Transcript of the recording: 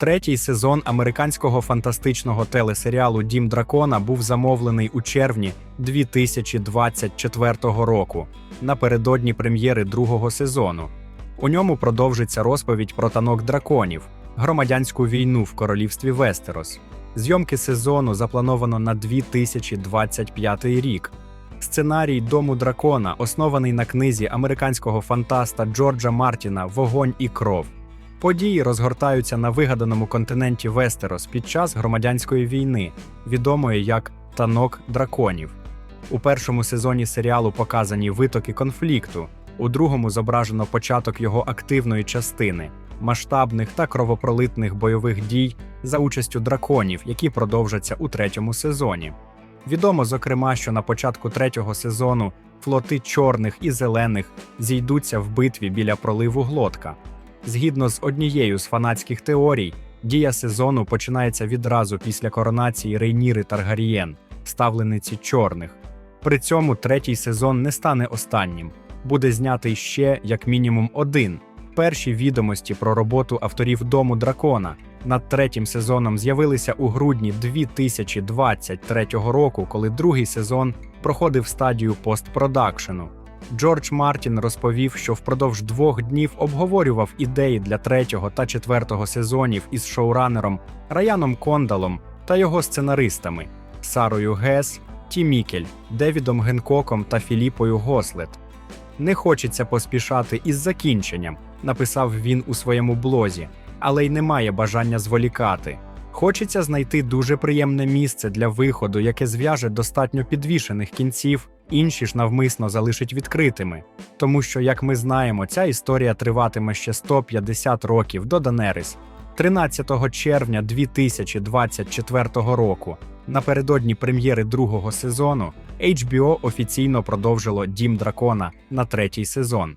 Третій сезон американського фантастичного телесеріалу Дім Дракона був замовлений у червні 2024 року напередодні прем'єри другого сезону. У ньому продовжиться розповідь про танок драконів, громадянську війну в королівстві Вестерос. Зйомки сезону заплановано на 2025 рік. Сценарій Дому дракона оснований на книзі американського фантаста Джорджа Мартіна Вогонь і кров. Події розгортаються на вигаданому континенті Вестерос під час громадянської війни, відомої як Танок драконів. У першому сезоні серіалу показані витоки конфлікту, у другому зображено початок його активної частини, масштабних та кровопролитних бойових дій за участю драконів, які продовжаться у третьому сезоні. Відомо, зокрема, що на початку третього сезону флоти чорних і зелених зійдуться в битві біля проливу Глотка. Згідно з однією з фанатських теорій, дія сезону починається відразу після коронації Рейніри Таргарієн, ставлениці чорних. При цьому третій сезон не стане останнім, буде знятий ще як мінімум один. Перші відомості про роботу авторів Дому Дракона над третім сезоном з'явилися у грудні 2023 року, коли другий сезон проходив стадію постпродакшену. Джордж Мартін розповів, що впродовж двох днів обговорював ідеї для третього та четвертого сезонів із шоуранером Раяном Кондалом та його сценаристами Сарою Гес, Ті Мікель, Девідом Генкоком та Філіпою Гослет. Не хочеться поспішати із закінченням, написав він у своєму блозі, але й немає бажання зволікати. Хочеться знайти дуже приємне місце для виходу, яке зв'яже достатньо підвішених кінців, інші ж навмисно залишить відкритими. Тому що, як ми знаємо, ця історія триватиме ще 150 років до Данерис. 13 червня 2024 року, напередодні прем'єри другого сезону, HBO офіційно продовжило Дім Дракона на третій сезон.